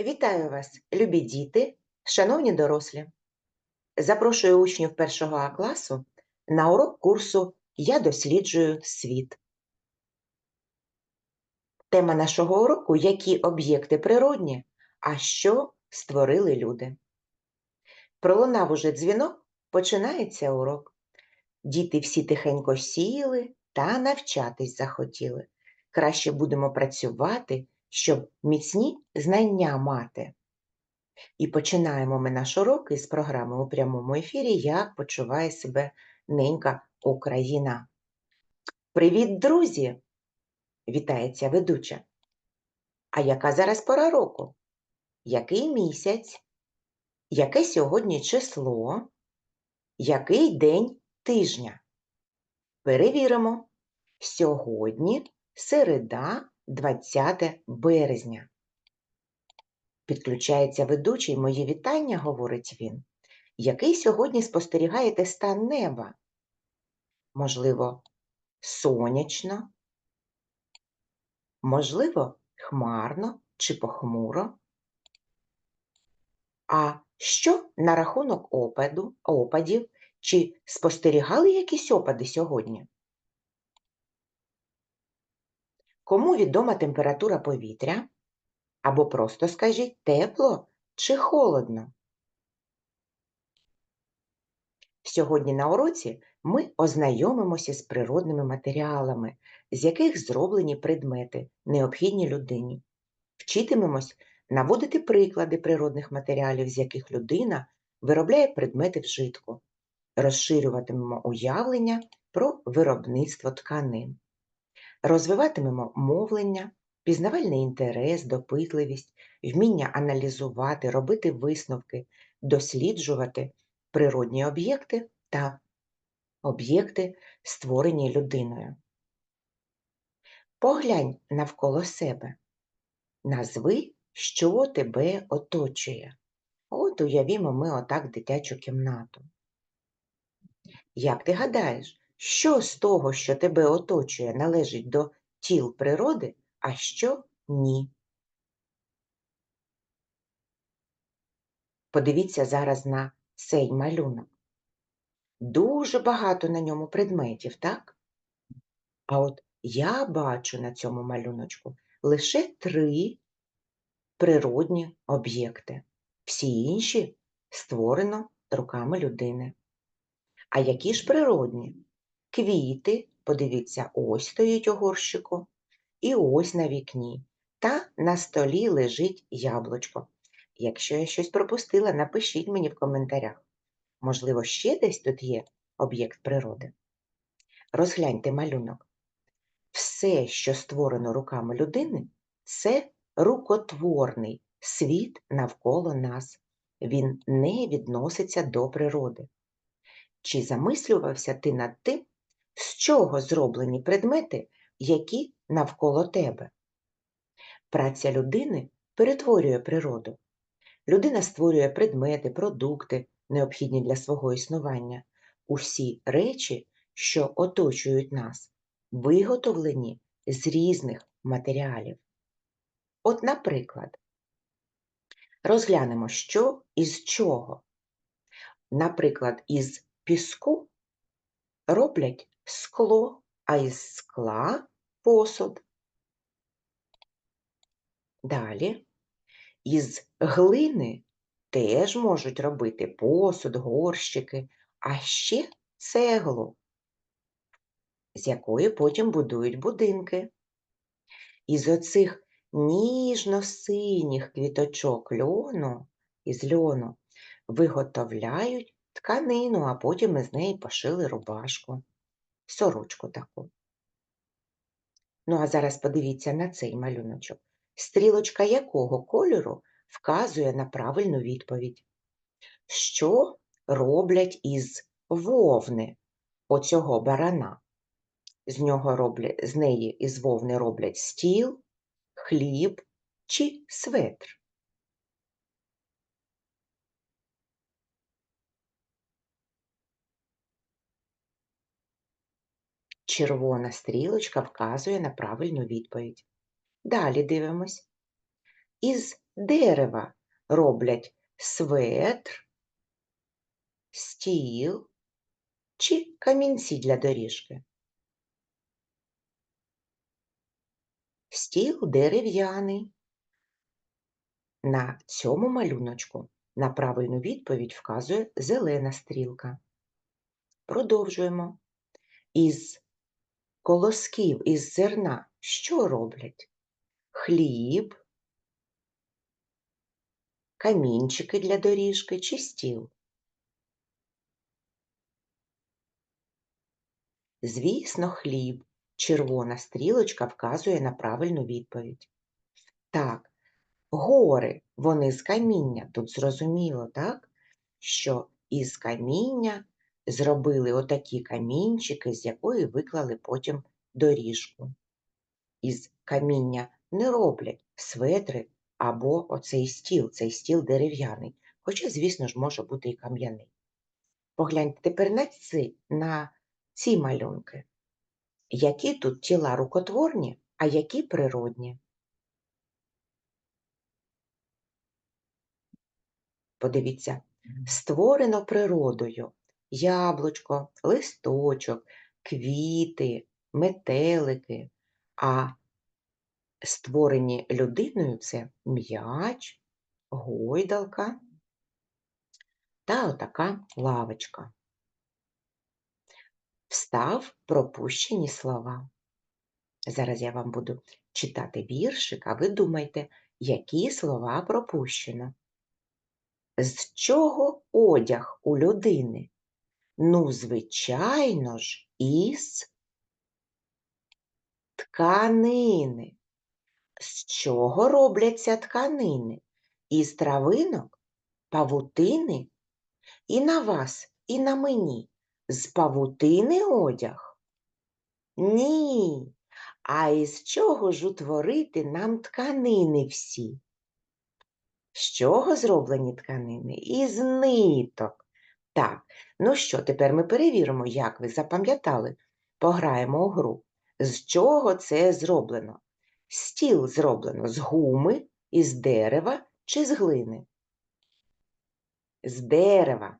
Вітаю вас, любі діти, шановні дорослі. Запрошую учнів першого А класу на урок курсу Я досліджую світ. Тема нашого уроку які об'єкти природні, а що створили люди. Пролунав уже дзвінок, починається урок. Діти всі тихенько сіли та навчатись захотіли. Краще будемо працювати, щоб міцні знання мати. І починаємо ми наш урок із програми у прямому ефірі Як почуває себе ненька Україна. Привіт, друзі! Вітається ведуча. А яка зараз пора року? Який місяць? Яке сьогодні число? Який день тижня? Перевіримо. Сьогодні середа, 20 березня. Підключається ведучий, моє вітання, говорить він. Який сьогодні спостерігаєте стан неба? Можливо, сонячно, можливо, хмарно чи похмуро. А що на рахунок опаду, опадів? Чи спостерігали якісь опади сьогодні? Кому відома температура повітря? Або просто скажіть тепло чи холодно. Сьогодні на уроці ми ознайомимося з природними матеріалами, з яких зроблені предмети, необхідні людині. Вчитимемось наводити приклади природних матеріалів, з яких людина виробляє предмети вжитку. Розширюватимемо уявлення про виробництво тканин. Розвиватимемо мовлення, пізнавальний інтерес, допитливість, вміння аналізувати, робити висновки, досліджувати природні об'єкти та об'єкти, створені людиною. Поглянь навколо себе. Назви, що тебе оточує. От уявімо ми отак дитячу кімнату. Як ти гадаєш, що з того, що тебе оточує, належить до тіл природи, а що ні? Подивіться зараз на цей малюнок. Дуже багато на ньому предметів, так? А от я бачу на цьому малюночку лише три природні об'єкти. Всі інші створено руками людини. А які ж природні? Квіти, подивіться, ось стоїть у горщику, і ось на вікні, та на столі лежить яблучко. Якщо я щось пропустила, напишіть мені в коментарях. Можливо, ще десь тут є об'єкт природи. Розгляньте малюнок. Все, що створено руками людини, це рукотворний світ навколо нас. Він не відноситься до природи. Чи замислювався ти над тим, з чого зроблені предмети, які навколо тебе? Праця людини перетворює природу. Людина створює предмети, продукти, необхідні для свого існування. Усі речі, що оточують нас, виготовлені з різних матеріалів. От, наприклад, розглянемо, що із чого. Наприклад, із піску роблять скло, а із скла посуд. Далі із глини теж можуть робити посуд, горщики, а ще цеглу, з якої потім будують будинки. Із оцих ніжно-синіх квіточок льону, із льону виготовляють тканину, а потім із неї пошили рубашку, сорочку таку. Ну, а зараз подивіться на цей малюночок. Стрілочка якого кольору вказує на правильну відповідь. Що роблять із вовни оцього барана? З, нього роблять, з неї із вовни роблять стіл, хліб чи светр. Червона стрілочка вказує на правильну відповідь. Далі дивимось. із дерева роблять светр, стіл чи камінці для доріжки? Стіл дерев'яний. На цьому малюночку на правильну відповідь вказує зелена стрілка. Продовжуємо. Із колосків, із зерна що роблять? Хліб, камінчики для доріжки чи стіл? Звісно, хліб. Червона стрілочка вказує на правильну відповідь. Так, гори, вони з каміння. Тут зрозуміло, так? Що із каміння зробили отакі камінчики, з якої виклали потім доріжку. Із каміння не роблять светри або оцей стіл, цей стіл дерев'яний. Хоча, звісно ж, може бути і кам'яний. Погляньте тепер на ці, на ці малюнки. Які тут тіла рукотворні, а які природні? Подивіться, створено природою яблучко, листочок, квіти, метелики, а створені людиною це м'яч, гойдалка та отака лавочка. Встав пропущені слова. Зараз я вам буду читати віршик, а ви думайте, які слова пропущено. З чого одяг у людини? Ну, звичайно ж, із тканини. З чого робляться тканини? Із травинок, павутини? І на вас, і на мені. З павутини одяг? Ні. А із чого ж утворити нам тканини всі? З чого зроблені тканини? Із ниток. Так, ну що, тепер ми перевіримо, як ви запам'ятали. Пограємо у гру. З чого це зроблено? Стіл зроблено з гуми, із дерева чи з глини? З дерева.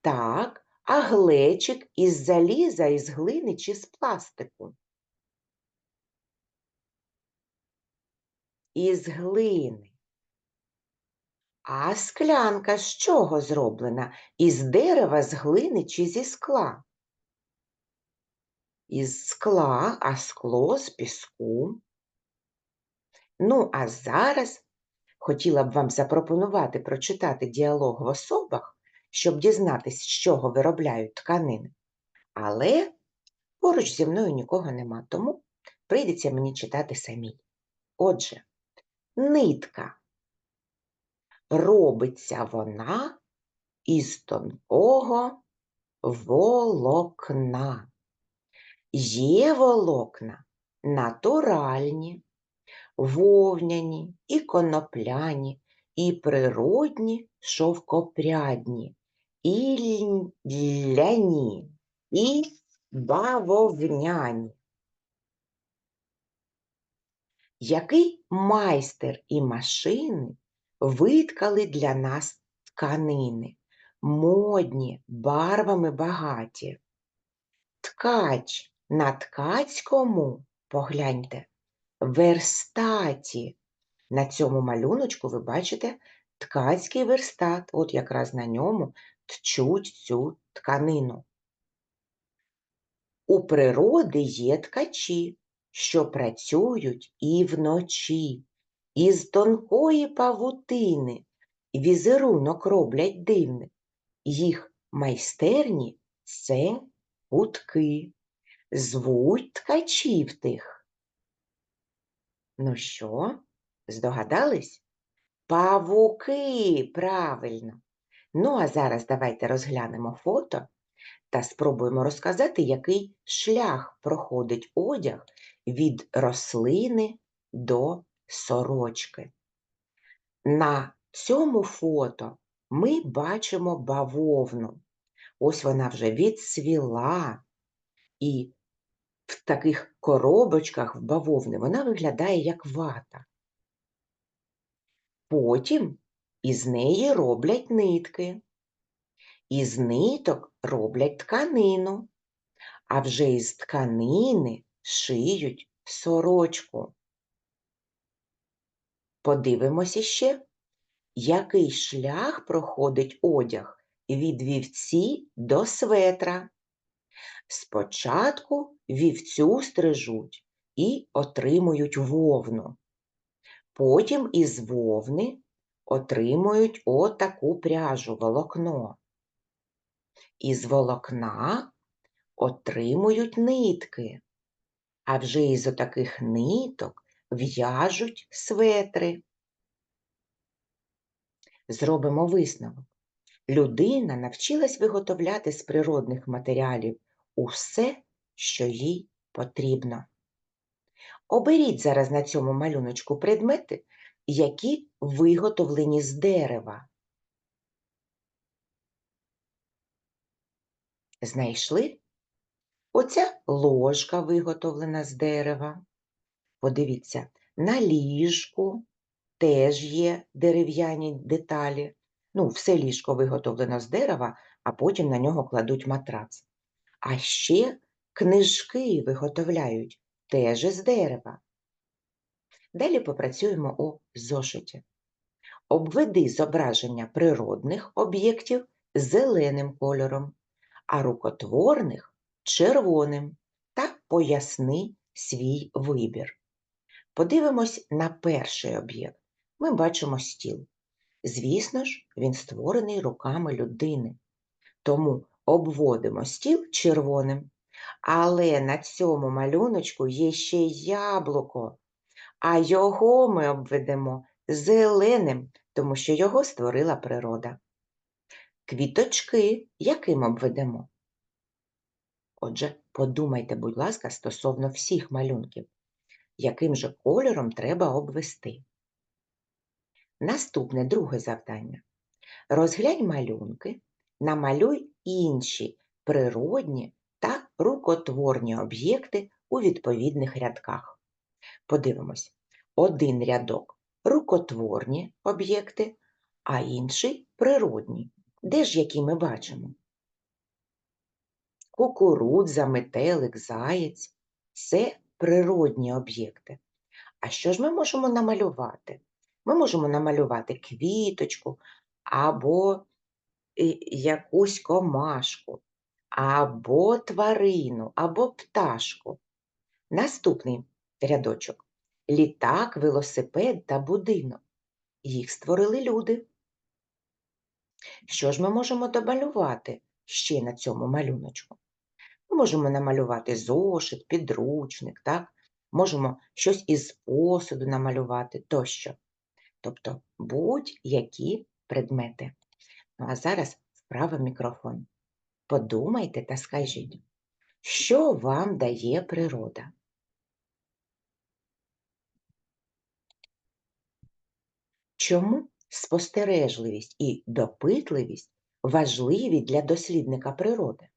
Так, а глечик із заліза, із глини чи з пластику? Із глини. А склянка з чого зроблена? Із дерева, з глини чи зі скла? Із скла, а скло з піску. Ну, а зараз хотіла б вам запропонувати прочитати діалог в особах, щоб дізнатися, з чого виробляють тканини. Але поруч зі мною нікого нема, тому прийдеться мені читати самій. Отже, нитка. Робиться вона із тонкого волокна. Є волокна натуральні, вовняні і конопляні, і природні шовкопрядні, і ляні, і бавовняні. Який майстер і машини виткали для нас тканини, модні, барвами багаті. Ткач на ткацькому, погляньте, верстаті. На цьому малюночку ви бачите ткацький верстат, от якраз на ньому тчуть цю тканину. У природи є ткачі, що працюють і вночі, із тонкої павутини візерунок роблять дивний. Їх майстерні це утки, звуть ткачів тих. Ну що, здогадались? Павуки, правильно. Ну, а зараз давайте розглянемо фото та спробуємо розказати, який шлях проходить одяг від рослини до сорочки. На цьому фото ми бачимо бавовну. Ось вона вже відсвіла, і в таких коробочках в бавовни вона виглядає як вата. Потім із неї роблять нитки. Із ниток роблять тканину, а вже із тканини шиють сорочку. Подивимося ще, який шлях проходить одяг від вівці до светра. Спочатку вівцю стрижуть і отримують вовну. Потім із вовни отримують отаку пряжу волокно. Із волокна отримують нитки, а вже із отаких ниток в'яжуть светри. Зробимо висновок. Людина навчилась виготовляти з природних матеріалів усе, що їй потрібно. Оберіть зараз на цьому малюночку предмети, які виготовлені з дерева. Знайшли? Оця ложка виготовлена з дерева. Подивіться, на ліжку теж є дерев'яні деталі. Ну, все ліжко виготовлено з дерева, а потім на нього кладуть матрац. А ще книжки виготовляють теж із дерева. Далі попрацюємо у зошиті. Обведи зображення природних об'єктів зеленим кольором, а рукотворних червоним та поясни свій вибір. Подивимось на перший об'єкт. Ми бачимо стіл. Звісно ж, він створений руками людини. Тому обводимо стіл червоним. Але на цьому малюночку є ще яблуко, а його ми обведемо зеленим, тому що його створила природа. Квіточки яким обведемо? Отже, подумайте, будь ласка, стосовно всіх малюнків, яким же кольором треба обвести. Наступне друге завдання. Розглянь малюнки, намалюй інші природні та рукотворні об'єкти у відповідних рядках. Подивимось, один рядок рукотворні об'єкти, а інший природні. Де ж які ми бачимо? Кукурудза, метелик, заєць це природні об'єкти. А що ж ми можемо намалювати? Ми можемо намалювати квіточку або якусь комашку, або тварину, або пташку. Наступний рядочок літак, велосипед та будинок. Їх створили люди. Що ж ми можемо домалювати ще на цьому малюночку? Можемо намалювати зошит, підручник, так? можемо щось із посуду намалювати тощо. Тобто будь-які предмети. Ну а зараз вправо мікрофон. Подумайте та скажіть, що вам дає природа? Чому спостережливість і допитливість важливі для дослідника природи?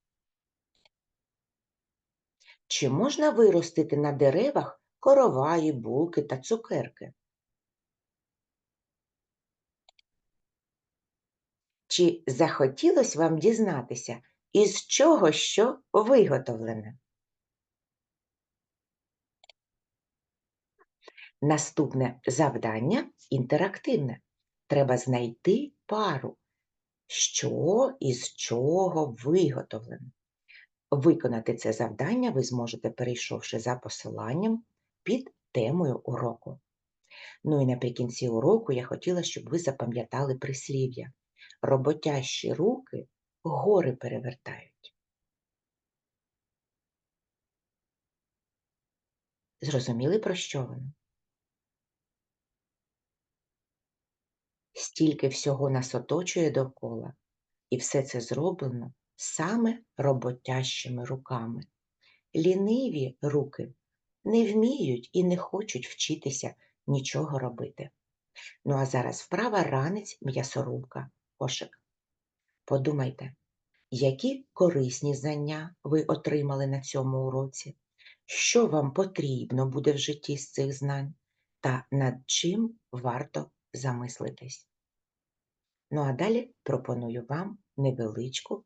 Чи можна виростити на деревах короваї, булки та цукерки? Чи захотілося вам дізнатися, із чого що виготовлене? Наступне завдання інтерактивне. Треба знайти пару, що із чого виготовлено. Виконати це завдання ви зможете, перейшовши за посиланням під темою уроку. Ну і наприкінці уроку я хотіла, щоб ви запам'ятали прислів'я. Роботящі руки гори перевертають. Зрозуміли, про що воно? Стільки всього нас оточує довкола, і все це зроблено саме роботящими руками. Ліниві руки не вміють і не хочуть вчитися нічого робити. Ну а зараз вправа ранець м'ясорубка, кошик. Подумайте, які корисні знання ви отримали на цьому уроці, що вам потрібно буде в житті з цих знань, та над чим варто замислитись. Ну а далі пропоную вам невеличку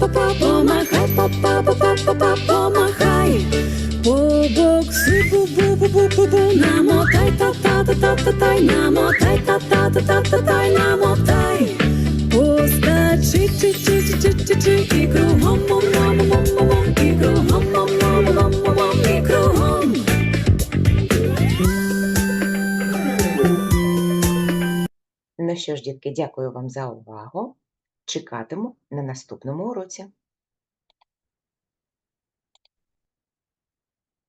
па-па, помахай, па-па, па-па, па-па, помахай. Побокси, бу-бу-бу-бу-бу, намотай, та-та-та-та-та-тай, намотай, та-та-та-та-та-тай, намотай. Поскачи, чи-чи-чи-чи-чи-чи, і кругом, мом-мом-мом-мом, і кругом, мом-мом-мом-мом, і кругом. Ну що ж, дітки, дякую вам за увагу. Чекатиму на наступному уроці.